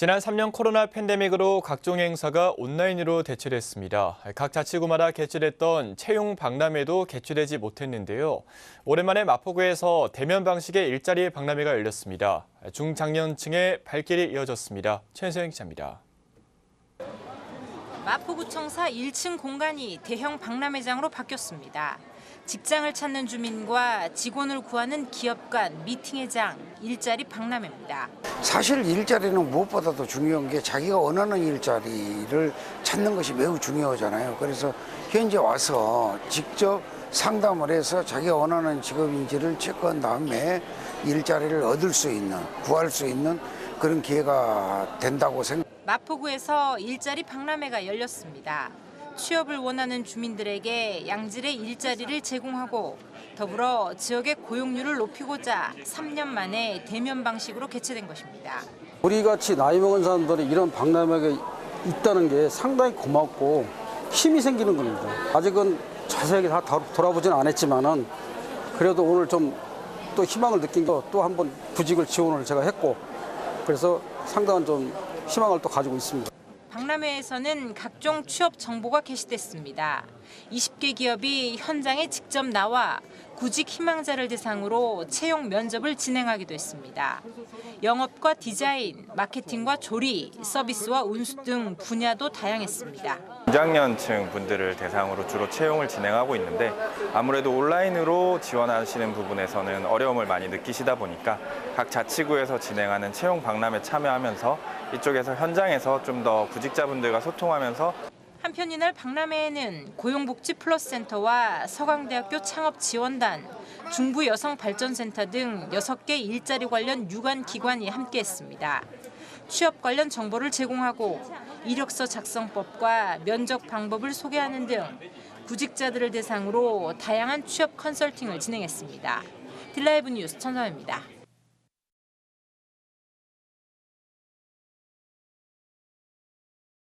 지난 3년 코로나 팬데믹으로 각종 행사가 온라인으로 대체됐습니다. 각 자치구마다 개최됐던 채용 박람회도 개최되지 못했는데요. 오랜만에 마포구에서 대면 방식의 일자리 박람회가 열렸습니다. 중장년층의 발길이 이어졌습니다. 최은성 기자입니다. 마포구청사 1층 공간이 대형 박람회장으로 바뀌었습니다. 직장을 찾는 주민과 직원을 구하는 기업 간 미팅의 장, 일자리 박람회입니다. 사실 일자리는 무엇보다도 중요한 게 자기가 원하는 일자리를 찾는 것이 매우 중요하잖아요. 그래서 현재 와서 직접 상담을 해서 자기가 원하는 직업인지를 체크한 다음에 일자리를 얻을 수 있는, 구할 수 있는 그런 기회가 된다고 생각합니다. 마포구에서 일자리 박람회가 열렸습니다. 취업을 원하는 주민들에게 양질의 일자리를 제공하고 더불어 지역의 고용률을 높이고자 3년 만에 대면 방식으로 개최된 것입니다. 우리 같이 나이 먹은 사람들이 이런 박람회가 있다는 게 상당히 고맙고 힘이 생기는 겁니다. 아직은 자세하게 다 돌아보진 않았지만은 그래도 오늘 좀 또 희망을 느낀 거 또 한번 구직을 지원을 제가 했고 그래서 상당한 좀 희망을 또 가지고 있습니다. 박람회에서는 각종 취업 정보가 게시됐습니다. 20개 기업이 현장에 직접 나와 구직 희망자를 대상으로 채용 면접을 진행하기도 했습니다. 영업과 디자인, 마케팅과 조리, 서비스와 운수 등 분야도 다양했습니다. 중장년층 분들을 대상으로 주로 채용을 진행하고 있는데 아무래도 온라인으로 지원하시는 부분에서는 어려움을 많이 느끼시다 보니까 각 자치구에서 진행하는 채용 박람회 참여하면서 이쪽에서 현장에서 좀 더 구직자분들과 소통하면서 한편 이날 박람회에는 고용복지 플러스센터와 서강대학교 창업지원단, 중부여성발전센터 등 6개 일자리 관련 유관 기관이 함께했습니다. 취업 관련 정보를 제공하고 이력서 작성법과 면접 방법을 소개하는 등 구직자들을 대상으로 다양한 취업 컨설팅을 진행했습니다. 딜라이브 뉴스 천성입니다.